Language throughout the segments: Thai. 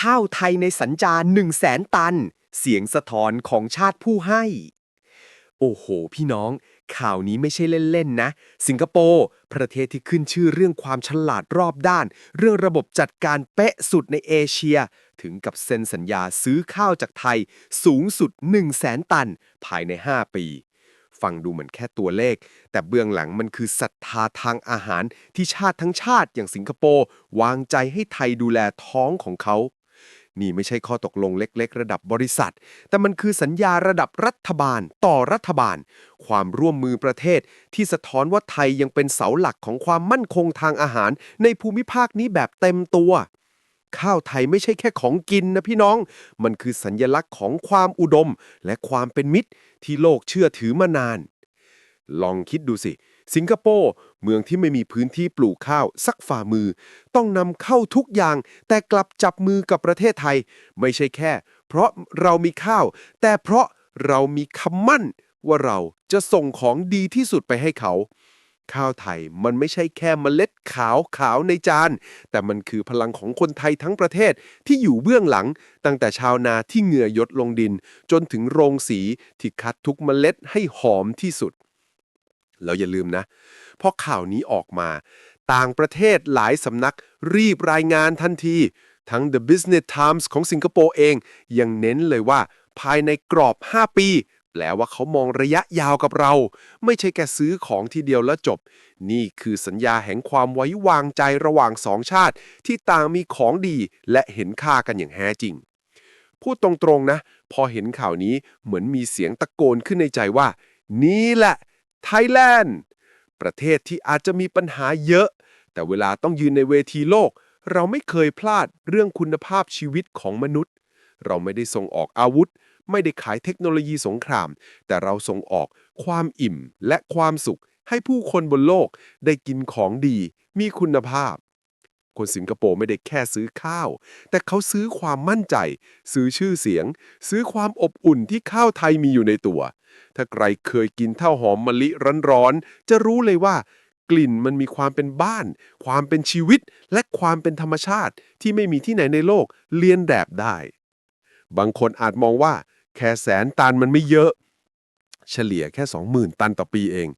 ข้าวไทยในสัญจา1 0 0 0 0แสนตัน เสียงสะท้อนของชาติผู้ให้ โอ้โห พี่น้อง ข่าวนี้ไม่ใช่เล่น ๆ นะ สิงคโปร์ประเทศที่ขึ้นชื่อเรื่องความฉลาดรอบด้าน เรื่องระบบจัดการเป๊ะสุดในเอเชีย ถึงกับเซ็นสัญญาซื้อข้าวจากไทย สูงสุด 1 0 0 0 0แสนตัน ภายใน 5 ปีฟังดูเหมือนแค่ตัวเลข แต่เบื้องหลังมันคือศรัทธาทางอาหารที่ชาติทั้งชาติอย่างสิงคโปร์ วางใจให้ไทยดูแลท้องของเขา นี่ไม่ใช่ข้อตกลงเล็ก ๆ ระดับบริษัท แต่มันคือสัญญาระดับรัฐบาล ต่อรัฐบาล ความร่วมมือประเทศ ที่สะท้อนว่าไทยยังเป็นเสาหลักของความมั่นคงทางอาหาร ในภูมิภาคนี้แบบเต็มตัว ข้าวไทยไม่ใช่แค่ของกินนะพี่น้อง มันคือสัญญลักษณ์ของความอุดม และความเป็นมิตร ที่โลกเชื่อถือมานาน ลองคิดดูสิ สิงคโปร์เมืองที่ไม่มีพื้นที่ปลูกข้าวสักฝ่ามือ ต้องนำเข้าทุกอย่าง แต่กลับจับมือกับประเทศไทย ไม่ใช่แค่ เพราะเรามีข้าว แต่เพราะเรามีคำมั่น ว่าเราจะส่งของดีที่สุดไปให้เขา ข้าวไทยมันไม่ใช่แค่เมล็ดขาวขาวในจาน แต่มันคือพลังของคนไทยทั้งประเทศที่อยู่เบื้องหลัง ตั้งแต่ชาวนาที่เหงื่อยดลงดิน จนถึงโรงสีที่คัดทุกเมล็ดให้หอมที่สุด แล้วอย่าลืมนะพอข่าวนี้ออกมา ต่างประเทศหลายสำนักรีบรายงานทันที ทั้ง The Business Times ของสิงคโปร์เอง ยังเน้นเลยว่าภายในกรอบ 5 ปี แปลว่าเขามองระยะยาวกับเรา ไม่ใช่แค่ซื้อของทีเดียวแล้วจบ นี่คือสัญญาแห่งความไว้วางใจระหว่างสองชาติ ที่ต่างมีของดีและเห็นค่ากันอย่างแท้จริง พูดตรงๆนะ พอเห็นข่าวนี้เหมือนมีเสียงตะโกนขึ้นในใจว่า นี่แหละ ไทยแลนด์ ประเทศที่อาจจะมีปัญหาเยอะ แต่เวลาต้องยืนในเวทีโลก เราไม่เคยพลาดเรื่องคุณภาพชีวิตของมนุษย์ เราไม่ได้ส่งออกอาวุธ ไม่ได้ขายเทคโนโลยีสงคราม แต่เราส่งออกความอิ่มและความสุขให้ผู้คนบนโลกได้กินของดี มีคุณภาพ คนสิงคโปร์ไม่ได้แค่ซื้อข้าว แต่เขาซื้อความมั่นใจ ซื้อชื่อเสียง ซื้อความอบอุ่นที่ข้าวไทยมีอยู่ในตัว ถ้าใครเคยกินข้าวหอมมะลิร้อนๆจะรู้เลยว่ากลิ่นมันมีความเป็นบ้าน ความเป็นชีวิต และความเป็นธรรมชาติที่ไม่มีที่ไหนในโลกเลียนแบบได้ บางคนอาจมองว่า แค่แสนตันมันไม่เยอะ เฉลี่ยแค่ 20,000 ตันต่อปีเอง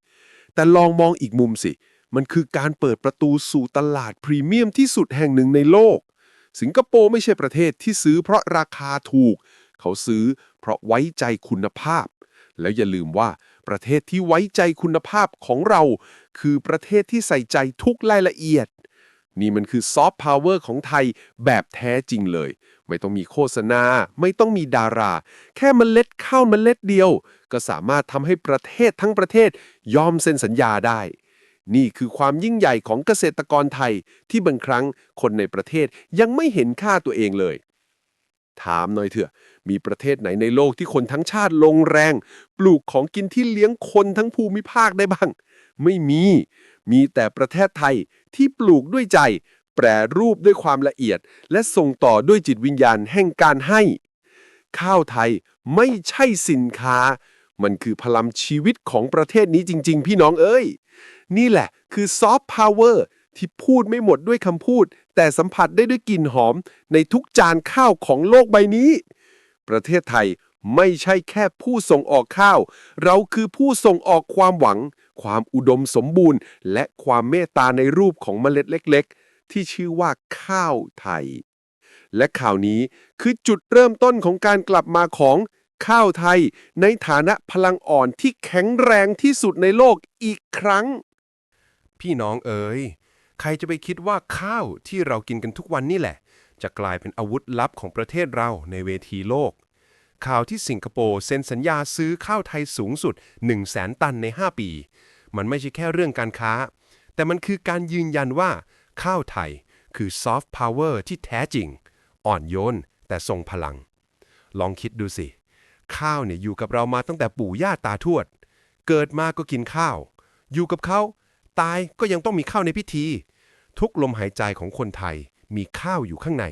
แต่ลองมองอีกมุมสิ มันคือการเปิดประตูสู่ตลาดพรีเมียมที่สุดแห่งหนึ่งในโลก สิงคโปร์ไม่ใช่ประเทศที่ซื้อเพราะราคาถูก เขาซื้อเพราะไว้ใจคุณภาพ แล้วอย่าลืมว่าประเทศที่ไว้ใจคุณภาพของเรา คือประเทศที่ใส่ใจทุกรายละเอียด นี่มันคือซอฟต์พาวเวอร์ของไทยแบบแท้จริงเลย ไม่ต้องมีโฆษณา ไม่ต้องมีดารา แค่มเมล็ดข้าวมเมล็ดเดียว ก็สามารถทำให้ประเทศทั้งประเทศยอมเซ็นสัญญาได้ นี่คือความยิ่งใหญ่ของเกษตรกรไทยที่บางครั้งคนในประเทศยังไม่เห็นค่าตัวเองเลย ถามหน่อยเถอะ มีประเทศไหนในโลกที่คนทั้งชาติลงแรง ปลูกของกินที่เลี้ยงคนทั้งภูมิภาคได้บ้าง ไม่มี มีแต่ประเทศไทยที่ปลูกด้วยใจ แปรรูปด้วยความละเอียด และส่งต่อด้วยจิตวิญญาณแห่งการให้ ข้าวไทยไม่ใช่สินค้า มันคือพลังชีวิตของประเทศนี้จริง ๆ พี่น้องเอ้ย นี่แหละคือซอฟต์พาวเวอร์ที่พูดไม่หมดด้วยคำพูด แต่สัมผัสได้ด้วยกลิ่นหอม ในทุกจานข้าวของโลกใบนี้ ประเทศไทยไม่ใช่แค่ผู้ส่งออกข้าว เราคือผู้ส่งออกความหวัง ความอุดมสมบูรณ์ และความเมตตาในรูปของเมล็ดเล็ก ๆ ที่ชื่อว่าข้าวไทย และข่าวนี้คือจุดเริ่มต้นของการกลับมาของข้าวไทย ในฐานะพลังอ่อนที่แข็งแรงที่สุดในโลกอีกครั้ง พี่น้องเอ๋ยใครจะไปคิดว่าข้าวที่เรากินกันทุกวันนี่แหละ จะกลายเป็นอาวุธลับของประเทศเราในเวทีโลก ข่าวที่สิงคโปร์เซ็นสัญญาซื้อข้าวไทยสูงสุด 1 0 0 0 0แสนตันใน 5 ปี มันไม่ใช่แค่เรื่องการค้า แต่มันคือการยืนยันว่า ข้าวไทยคือซอฟต์พาวเวอร์ที่แท้จริง อ่อนโยนแต่ทรงพลัง ลองคิดดูสิ ข้าวเนี่ยอยู่กับเรามาตั้งแต่ปู่ย่าตาทวด เกิดมาก็กินข้าว อยู่กับเขา ตายก็ยังต้องมีข้าวในพิธี ทุกลมหายใจของคนไทยมีข้าวอยู่ข้างใน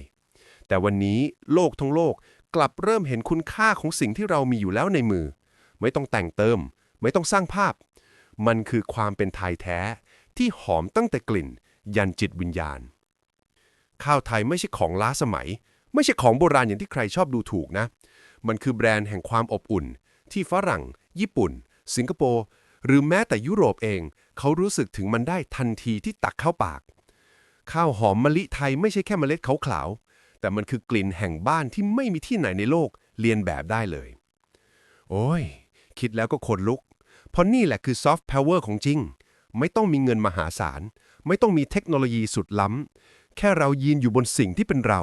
แต่วันนี้โลกทั้งโลกกลับเริ่มเห็นคุณค่าของสิ่งที่เรามีอยู่แล้วในมือ ไม่ต้องแต่งเติม ไม่ต้องสร้างภาพ มันคือความเป็นไทยแท้ ที่หอมตั้งแต่กลิ่น ยันจิตวิญญาณ ข้าวไทยไม่ใช่ของล้าสมัย ไม่ใช่ของโบราณอย่างที่ใครชอบดูถูกนะ มันคือแบรนด์แห่งความอบอุ่น ที่ฝรั่ง ญี่ปุ่น สิงคโปร์ หรือแม้แต่ยุโรปเอง เขารู้สึกถึงมันได้ทันทีที่ตักเข้าปาก ข้าวหอมมะลิไทยไม่ใช่แค่เมล็ดขาวๆแต่มันคือกลิ่นแห่งบ้านที่ไม่มีที่ไหนในโลกเรียนแบบได้เลย โอ้ย คิดแล้วก็ขนลุก เพราะนี่แหละคือซอฟต์พาวเวอร์ของจริง ไม่ต้องมีเงินมหาศาล ไม่ต้องมีเทคโนโลยีสุดล้ำ แค่เรายืนอยู่บนสิ่งที่เป็นเรา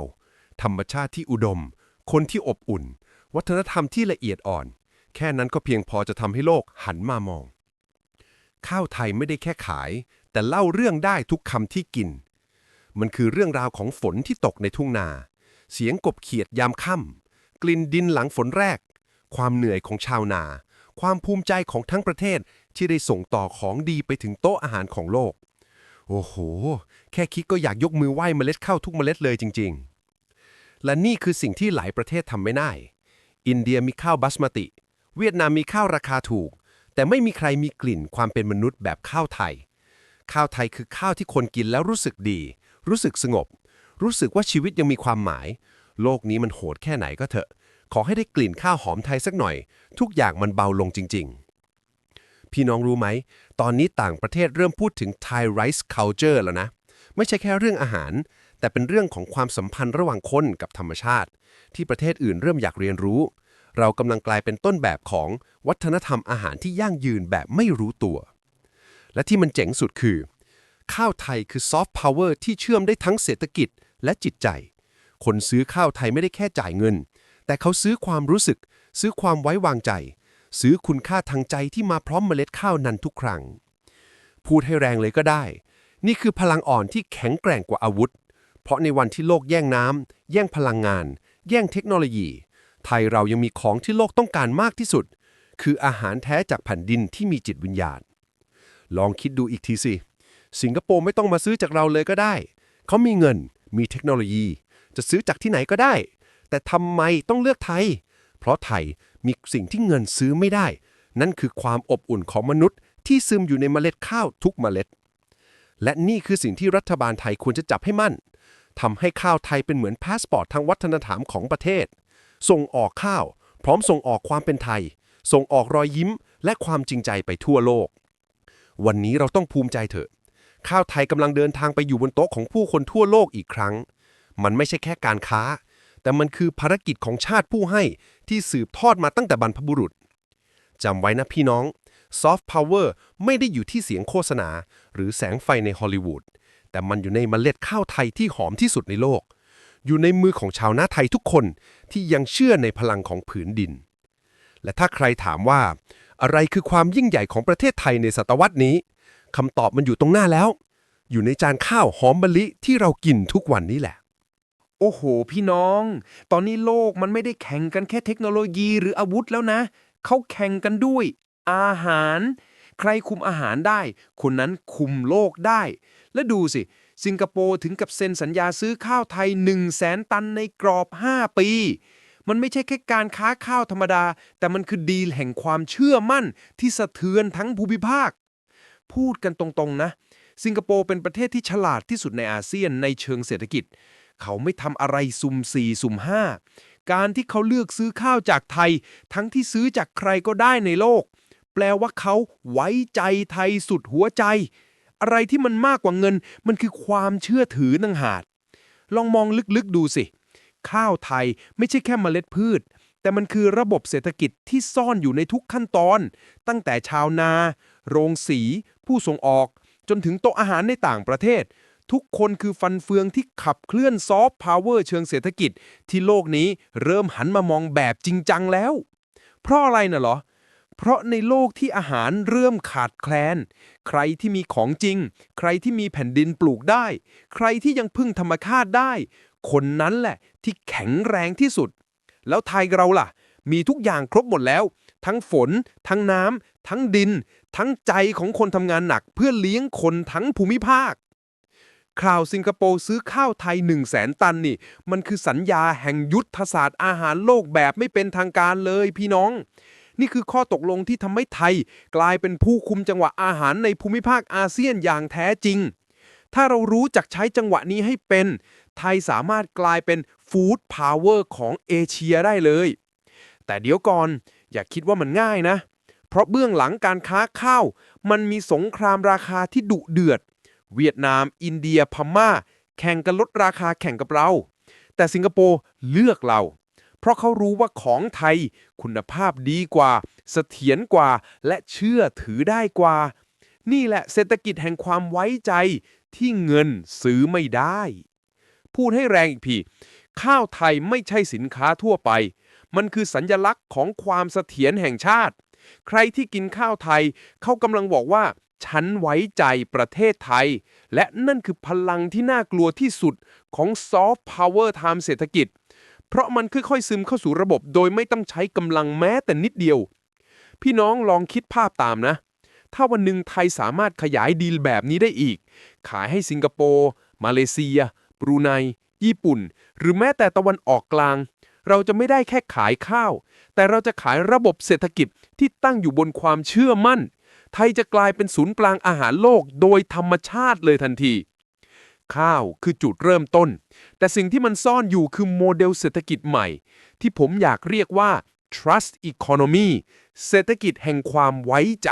ธรรมชาติที่อุดม คนที่อบอุ่น วัฒนธรรมที่ละเอียดอ่อน แค่นั้นก็เพียงพอจะทำให้โลกหันมามอง ข้าวไทยไม่ได้แค่ขาย แต่เล่าเรื่องได้ทุกคำที่กิน มันคือเรื่องราวของฝนที่ตกในทุ่งนา เสียงกบเขียดยามค่ำกลิ่นดินหลังฝนแรก ความเหนื่อยของชาวนา ความภูมิใจของทั้งประเทศที่ได้ส่งต่อของดีไปถึงโต๊ะอาหารของโลก โอ้โห แค่คิดก็อยากยกมือไหว้เมล็ดข้าวทุกเมล็ดเลยจริง ๆ และนี่คือสิ่งที่หลายประเทศทำไม่ได้ อินเดียมีข้าวบัสมาติ เวียดนามมีข้าวราคาถูก แต่ไม่มีใครมีกลิ่นความเป็นมนุษย์แบบข้าวไทย ข้าวไทยคือข้าวที่คนกินแล้วรู้สึกดี รู้สึกสงบ รู้สึกว่าชีวิตยังมีความหมาย โลกนี้มันโหดแค่ไหนก็เถอะ ขอให้ได้กลิ่นข้าวหอมไทยสักหน่อย ทุกอย่างมันเบาลงจริง ๆ พี่น้องรู้ไหม ตอนนี้ต่างประเทศเริ่มพูดถึง Thai Rice Culture แล้วนะ ไม่ใช่แค่เรื่องอาหาร แต่เป็นเรื่องของความสัมพันธ์ระหว่างคนกับธรรมชาติ ที่ประเทศอื่นเริ่มอยากเรียนรู้ เรากำลังกลายเป็นต้นแบบของวัฒนธรรมอาหารที่ยั่งยืนแบบไม่รู้ตัว และที่มันเจ๋งสุดคือ ข้าวไทยคือซอฟต์พาวเวอร์ที่เชื่อมได้ทั้งเศรษฐกิจและจิตใจ คนซื้อข้าวไทยไม่ได้แค่จ่ายเงิน แต่เขาซื้อความรู้สึก ซื้อความไว้วางใจ ซื้อคุณค่าทางใจที่มาพร้อมเมล็ดข้าวนั้นทุกครั้ง พูดให้แรงเลยก็ได้ นี่คือพลังอ่อนที่แข็งแกร่งกว่าอาวุธ เพราะในวันที่โลกแย่งน้ำแย่งพลังงาน แย่งเทคโนโลยี ไทยเรายังมีของที่โลกต้องการมากที่สุด คืออาหารแท้จากแผ่นดินที่มีจิตวิญญาณ ลองคิดดูอีกทีสิ สิงคโปร์ไม่ต้องมาซื้อจากเราเลยก็ได้ เขามีเงิน มีเทคโนโลยี จะซื้อจากที่ไหนก็ได้ แต่ทำไมต้องเลือกไทย เพราะไทยมีสิ่งที่เงินซื้อไม่ได้ นั่นคือความอบอุ่นของมนุษย์ ที่ซึมอยู่ในเมล็ดข้าวทุกเมล็ด และนี่คือสิ่งที่รัฐบาลไทยควรจะจับให้มั่นทำให้ข้าวไทยเป็นเหมือนพาสปอร์ตทางวัฒนธรรมของประเทศ ส่งออกข้าว พร้อมส่งออกความเป็นไทย ส่งออกรอยยิ้ม และความจริงใจไปทั่วโลก วันนี้เราต้องภูมิใจเถอะ ข้าวไทยกำลังเดินทางไปอยู่บนโต๊ะของผู้คนทั่วโลกอีกครั้ง มันไม่ใช่แค่การค้า แต่มันคือภารกิจของชาติผู้ให้ที่สืบทอดมาตั้งแต่บรรพบุรุษจำไว้นะพี่น้องซอฟต์พาวเวอร์ไม่ได้อยู่ที่เสียงโฆษณา หรือแสงไฟในฮอลลีวูดแต่มันอยู่ในเมล็ดข้าวไทยที่หอมที่สุดในโลก อยู่ในมือของชาวนาไทยทุกคนที่ยังเชื่อในพลังของผืนดิน และถ้าใครถามว่า อะไรคือความยิ่งใหญ่ของประเทศไทยในศตวรรษนี้คำตอบมันอยู่ตรงหน้าแล้ว อยู่ในจานข้าวหอมมะลิที่เรากินทุกวันนี้แหละ โอ้โห พี่น้อง ตอนนี้โลกมันไม่ได้แข่งกันแค่เทคโนโลยีหรืออาวุธแล้วนะ เขาแข่งกันด้วย อาหาร ใครคุมอาหารได้ คนนั้นคุมโลกได้ และดูสิ สิงคโปร์ถึงกับเซ็นสัญญาซื้อข้าวไทย 1 0 0 0 0แสนตันในกรอบ 5 ปี มันไม่ใช่แค่การค้าข้าวธรรมดา แต่มันคือดีลแห่งความเชื่อมั่นที่สะเทือนทั้งภูมิภาค พูดกันตรงๆนะ สิงคโปร์เป็นประเทศที่ฉลาดที่สุดในอาเซียนในเชิงเศรษฐกิจ เขาไม่ทำอะไรสุ่มสี่สุ่มห้าการที่เขาเลือกซื้อข้าวจากไทย ทั้งที่ซื้อจากใครก็ได้ในโลก แปลว่าเขาไว้ใจไทยสุดหัวใจ อะไรที่มันมากกว่าเงิน มันคือความเชื่อถือนังหากลองมองลึกๆดูสิ ข้าวไทยไม่ใช่แค่เมล็ดพืช แต่มันคือระบบเศรษฐกิจที่ซ่อนอยู่ในทุกขั้นตอน ตั้งแต่ชาวนา โรงสี ผู้ส่งออก จนถึงโต๊ะอาหารในต่างประเทศ ทุกคนคือฟันเฟืองที่ขับเคลื่อนซอฟต์พาวเวอร์เชิงเศรษฐกิจ ที่โลกนี้เริ่มหันมามองแบบจริงจังแล้ว เพราะอะไรน่ะเหรอเเพราะในโลกที่อาหารเริ่มขาดแคลน ใครที่มีของจริง ใครที่มีแผ่นดินปลูกได้ ใครที่ยังพึ่งธรรมชาติได้ คนนั้นแหละที่แข็งแรงที่สุด แล้วไทยเราล่ะ มีทุกอย่างครบหมดแล้ว ทั้งฝน ทั้งน้ำทั้งดิน ทั้งใจของคนทำงานหนักเพื่อเลี้ยงคนทั้งภูมิภาคข่าวสิงคโปร์ซื้อข้าวไทย 1 0 0 0 0แสนตันนี่ มันคือสัญญาแห่งยุทธศาสตร์อาหารโลกแบบไม่เป็นทางการเลยพี่น้อง นี่คือข้อตกลงที่ทำให้ไทย กลายเป็นผู้คุมจังหวะอาหารในภูมิภาคอาเซียนอย่างแท้จริง ถ้าเรารู้จักใช้จังหวะนี้ให้เป็น ไทยสามารถกลายเป็นฟู้ดพาวเวอร์ของเอเชียได้เลย แต่เดี๋ยวก่อนอย่าคิดว่ามันง่ายนะ เพราะเบื้องหลังการค้าข้าว มันมีสงครามราคาที่ดุเดือด เวียดนาม อินเดีย พม่า แข่งกันลดราคาแข่งกับเรา แต่สิงคโปร์เลือกเรา เพราะเขารู้ว่าของไทย คุณภาพดีกว่า เสถียรกว่า และเชื่อถือได้กว่า นี่แหละเศรษฐกิจแห่งความไว้ใจที่เงินซื้อไม่ได้ พูดให้แรงอีกพีข้าวไทยไม่ใช่สินค้าทั่วไป มันคือสัญญลักษณ์ของความเสถียรแห่งชาติ ใครที่กินข้าวไทย เขากำลังบอกว่า ฉันไว้ใจประเทศไทย และนั่นคือพลังที่น่ากลัวที่สุดของซอฟต์พาวเวอร์ทางเศรษฐกิจ เพราะมันค่อยๆซึมเข้าสู่ระบบโดยไม่ต้องใช้กำลังแม้แต่นิดเดียว พี่น้องลองคิดภาพตามนะ ถ้าวันหนึ่งไทยสามารถขยายดีลแบบนี้ได้อีก ขายให้สิงคโปร์ มาเลเซีย บรูไน ญี่ปุ่น หรือแม้แต่ตะวันออกกลาง เราจะไม่ได้แค่ขายข้าว แต่เราจะขายระบบเศรษฐกิจที่ตั้งอยู่บนความเชื่อมั่น ไทยจะกลายเป็นศูนย์กลางอาหารโลกโดยธรรมชาติเลยทันที ข้าวคือจุดเริ่มต้น แต่สิ่งที่มันซ่อนอยู่คือโมเดลเศรษฐกิจใหม่ ที่ผมอยากเรียกว่า trust economy เศรษฐกิจแห่งความไว้ใจ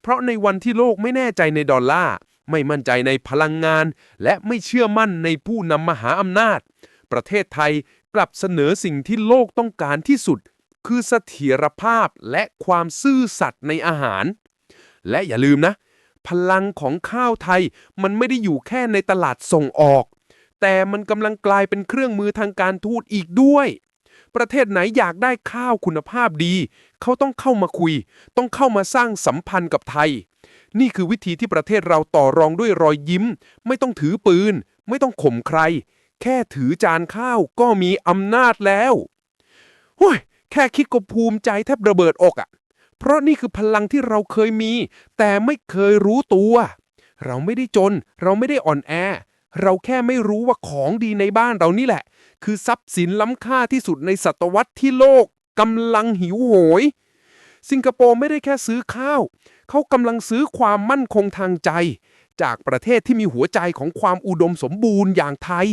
เพราะในวันที่โลกไม่แน่ใจในดอลลาร์ ไม่มั่นใจในพลังงาน และไม่เชื่อมั่นในผู้นำมหาอำนาจ ประเทศไทยกลับเสนอสิ่งที่โลกต้องการที่สุด คือเสถียรภาพและความซื่อสัตย์ในอาหาร และอย่าลืมนะ พลังของข้าวไทย มันไม่ได้อยู่แค่ในตลาดส่งออก แต่มันกำลังกลายเป็นเครื่องมือทางการทูตอีกด้วย ประเทศไหนอยากได้ข้าวคุณภาพดี เขาต้องเข้ามาคุย ต้องเข้ามาสร้างสัมพันธ์กับไทย นี่คือวิธีที่ประเทศเราต่อรองด้วยรอยยิ้ม ไม่ต้องถือปืน ไม่ต้องข่มใคร แค่ถือจานข้าวก็มีอำนาจแล้วโอ้ยแค่คิดก็ภูมิใจแทบระเบิดอกอะ่ะ เพราะนี่คือพลังที่เราเคยมี แต่ไม่เคยรู้ตัว เราไม่ได้จน เราไม่ได้อ่อนแอ เราแค่ไม่รู้ว่าของดีในบ้านเรานี่แหละ คือทรัพย์สินล้ำค่าที่สุดในศตวรรษที่โลกกำลังหิวโหย สิงคโปร์ไม่ได้แค่ซื้อข้าว เขากำลังซื้อความมั่นคงทางใจ จากประเทศที่มีหัวใจของความอุดมสมบูรณ์อย่างไทย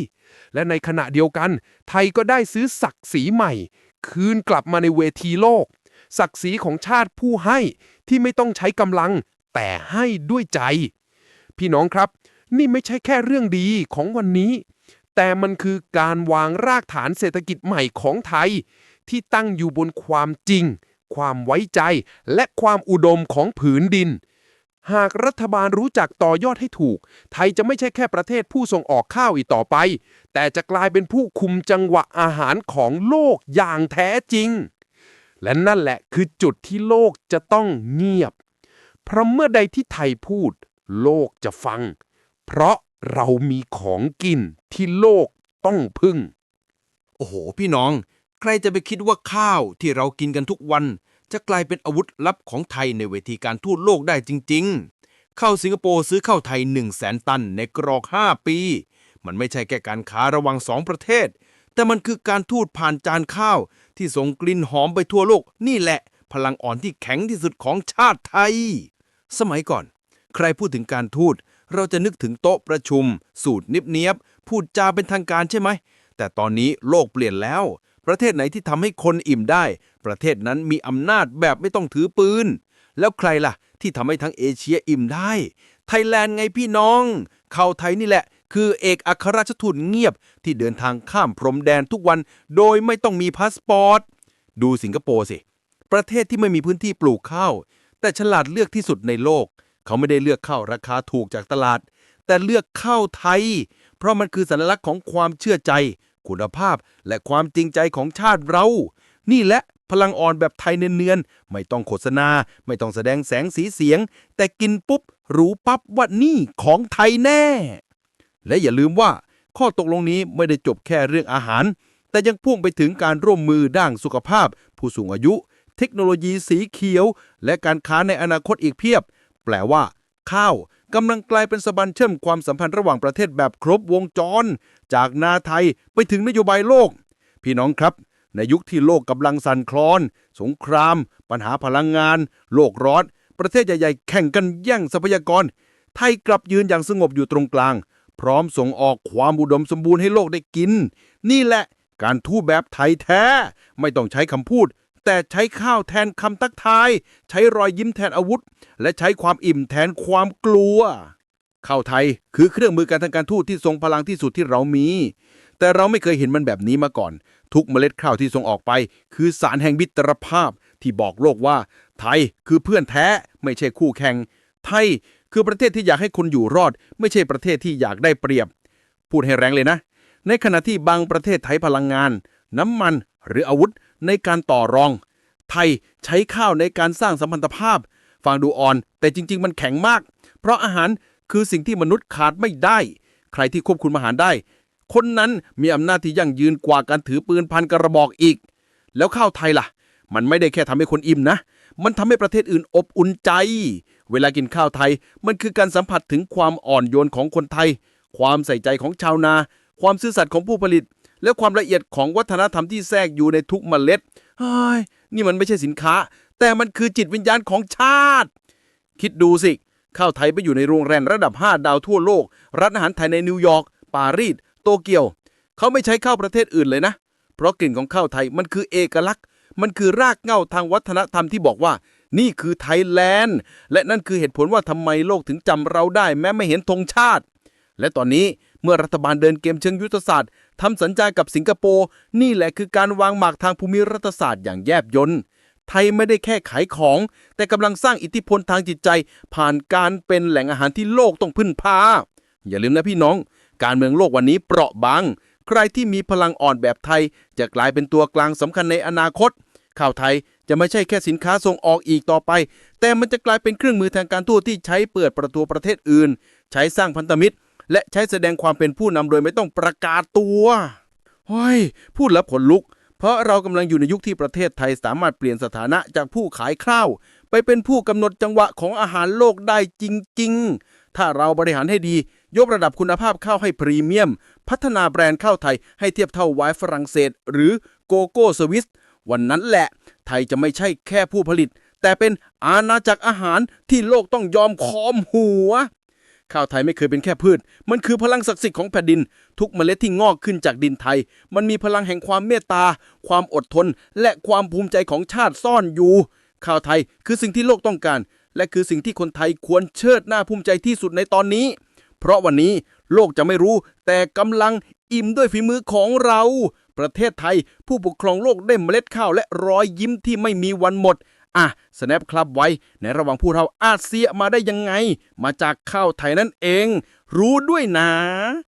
และในขณะเดียวกัน ไทยก็ได้ซื้อศักดิ์ศรีใหม่ คืนกลับมาในเวทีโลก ศักดิ์ศรีของชาติผู้ให้ที่ไม่ต้องใช้กำลัง แต่ให้ด้วยใจ พี่น้องครับ นี่ไม่ใช่แค่เรื่องดีของวันนี้ แต่มันคือการวางรากฐานเศรษฐกิจใหม่ของไทย ที่ตั้งอยู่บนความจริง ความไว้ใจ และความอุดมของผืนดิน หากรัฐบาลรู้จักต่อยอดให้ถูก ไทยจะไม่ใช่แค่ประเทศผู้ส่งออกข้าวอีกต่อไป แต่จะกลายเป็นผู้คุมจังหวะอาหารของโลกอย่างแท้จริง และนั่นแหละคือจุดที่โลกจะต้องเงียบ เพราะเมื่อใดที่ไทยพูด โลกจะฟัง เพราะเรามีของกินที่โลกต้องพึ่ง โอ้โห พี่น้อง ใครจะไปคิดว่าข้าวที่เรากินกันทุกวัน จะกลายเป็นอาวุธลับของไทยในเวทีการทูตโลกได้จริงๆเข้าสิงคโปร์ซื้อข้าวไทย 1 0 0 0 0แสนตันในกรอก 5 ปี มันไม่ใช่แค่การค้าระหว่างสองประเทศ แต่มันคือการทูตผ่านจานข้าว ที่ส่งกลิ่นหอมไปทั่วโลก นี่แหละ พลังอ่อนที่แข็งที่สุดของชาติไทย สมัยก่อน ใครพูดถึงการทูตเราจะนึกถึงโต๊ะประชุม สูตรนิบเนียบ พูดจาเป็นทางการใช่ไหม แต่ตอนนี้โลกเปลี่ยนแล้ว ประเทศไหนที่ทำให้คนอิ่มได้ ประเทศนั้นมีอำนาจแบบไม่ต้องถือปืน แล้วใครล่ะ ที่ทำให้ทั้งเอเชียอิ่มได้ ไทยแลนด์ไงพี่น้องเข้าไทยนี่แหละ คือเอกอัครราชทูตเงียบที่เดินทางข้ามพรมแดนทุกวัน โดยไม่ต้องมีพาสปอร์ต ดูสิงคโปร์สิ ประเทศที่ไม่มีพื้นที่ปลูกข้าว แต่ฉลาดเลือกที่สุดในโลก เขาไม่ได้เลือกข้าวราคาถูกจากตลาด แต่เลือกข้าวไทย เพราะมันคือสัญลักษณ์ของความเชื่อใจ คุณภาพและความจริงใจของชาติเรา นี่แหละพลังอ่อนแบบไทยเนือนๆ ไม่ต้องโฆษณา ไม่ต้องแสดงแสงสีเสียง แต่กินปุ๊บ รู้ปั๊บว่านี่ของไทยแน่ และอย่าลืมว่าข้อตกลงนี้ไม่ได้จบแค่เรื่องอาหาร แต่ยังพ่วงไปถึงการร่วมมือด้านสุขภาพ ผู้สูงอายุ เทคโนโลยีสีเขียว และการค้าในอนาคตอีกเพียบ แปลว่า ข้าวกำลังกลายเป็นสะบันเชื่อมความสัมพันธ์ระหว่างประเทศแบบครบวงจร จากนาไทยไปถึงนโยบายโลก พี่น้องครับ ในยุคที่โลกกำลังสั่นคลอน สงคราม ปัญหาพลังงาน โลกร้อน ประเทศใหญ่ๆแข่งกันแย่งทรัพยากร ไทยกลับยืนอย่างสงบอยู่ตรงกลาง พร้อมส่งออกความอุดมสมบูรณ์ให้โลกได้กิน นี่แหละการทูตแบบไทยแท้ ไม่ต้องใช้คำพูด แต่ใช้ข้าวแทนคำทักทาย ใช้รอยยิ้มแทนอาวุธ และใช้ความอิ่มแทนความกลัวข้าวไทยคือเครื่องมือการทางการทูตที่ทรงพลังที่สุดที่เรามี แต่เราไม่เคยเห็นมันแบบนี้มาก่อน ทุกเมล็ดข้าวที่ส่งออกไป คือสารแห่งมิตรภาพที่บอกโลกว่า ไทยคือเพื่อนแท้ไม่ใช่คู่แข่ง ไทย คือประเทศที่อยากให้คนอยู่รอด ไม่ใช่ประเทศที่อยากได้เปรียบ พูดให้แรงเลยนะ ในขณะที่บางประเทศไทยพลังงาน น้ำมันหรืออาวุธในการต่อรอง ไทยใช้ข้าวในการสร้างสัมพันธภาพ ฟังดูอ่อน แต่จริง ๆ มันแข็งมาก เพราะอาหารคือสิ่งที่มนุษย์ขาดไม่ได้ ใครที่ควบคุมอาหารได้ คนนั้นมีอำนาจที่ยั่งยืนกว่าการถือปืนพันกระบอกอีก แล้วข้าวไทยล่ะ มันไม่ได้แค่ทำให้คนอิ่มนะ มันทำให้ประเทศอื่นอบอุ่นใจ เวลากินข้าวไทย มันคือการสัมผัสถึงความอ่อนโยนของคนไทย ความใส่ใจของชาวนา ความซื่อสัตย์ของผู้ผลิต และความละเอียดของวัฒนธรรมที่แทรกอยู่ในทุกเมล็ดเฮ้ยนี่มันไม่ใช่สินค้า แต่มันคือจิตวิญญาณของชาติ คิดดูสิข้าวไทยไปอยู่ในโรงแรมระดับ 5 ดาวทั่วโลก ร้านอาหารไทยในนิวยอร์กปารีสโตเกียว เขาไม่ใช้ข้าวประเทศอื่นเลยนะ เพราะกลิ่นของข้าวไทยมันคือเอกลักษณ์ มันคือรากเหง้าทางวัฒนธรรมที่บอกว่า นี่คือไทยแลนด์ และนั่นคือเหตุผลว่าทำไมโลกถึงจำเราได้แม้ไม่เห็นธงชาติ และตอนนี้เมื่อรัฐบาลเดินเกมเชิงยุทธศาสตร์ทำสัญญากับสิงคโปร์นี่แหละคือการวางหมากทางภูมิรัฐศาสตร์อย่างแยบยลไทยไม่ได้แค่ขายของ แต่กำลังสร้างอิทธิพลทางจิตใจ ผ่านการเป็นแหล่งอาหารที่โลกต้องพึ่งพา อย่าลืมนะพี่น้อง การเมืองโลกวันนี้เปราะบาง ใครที่มีพลังอ่อนแบบไทย จะกลายเป็นตัวกลางสำคัญในอนาคต ข้าวไทย จะไม่ใช่แค่สินค้าส่งออกอีกต่อไป แต่มันจะกลายเป็นเครื่องมือทางการทูตที่ใช้เปิดประตูประเทศอื่น ใช้สร้างพันธมิตร และใช้แสดงความเป็นผู้นำโดยไม่ต้องประกาศตัวเฮ้ยพูดแล้วขนลุก เพราะเรากำลังอยู่ในยุคที่ประเทศไทยสามารถเปลี่ยนสถานะจากผู้ขายข้าวไปเป็นผู้กำหนดจังหวะของอาหารโลกได้จริง ๆ ถ้าเราบริหารให้ดี ยกระดับคุณภาพข้าวให้พรีเมียม พัฒนาแบรนด์ข้าวไทยให้เทียบเท่าไวน์ฝรั่งเศส หรือโกโก้สวิส วันนั้นแหละ ไทยจะไม่ใช่แค่ผู้ผลิต แต่เป็นอาณาจักรอาหารที่โลกต้องยอมคอมหัว ข้าวไทยไม่เคยเป็นแค่พืช มันคือพลังศักดิ์สิทธิ์ของแผ่นดิน ทุกเมล็ดที่งอกขึ้นจากดินไทย มันมีพลังแห่งความเมตตา ความอดทน และความภูมิใจของชาติซ่อนอยู่ ข้าวไทยคือสิ่งที่โลกต้องการ และคือสิ่งที่คนไทยควรเชิดหน้าภูมิใจที่สุดในตอนนี้ เพราะวันนี้โลกจะไม่รู้แต่กำลัง อิ่มด้วยฝีมือของเรา ประเทศไทยผู้ปกครองโลกได้เมล็ดข้าวและรอยยิ้มที่ไม่มีวันหมดอะ snap ครับไว้ ในระหว่างผู้เราอาเซียมาได้ยังไง มาจากข้าวไทยนั่นเอง รู้ด้วยนะ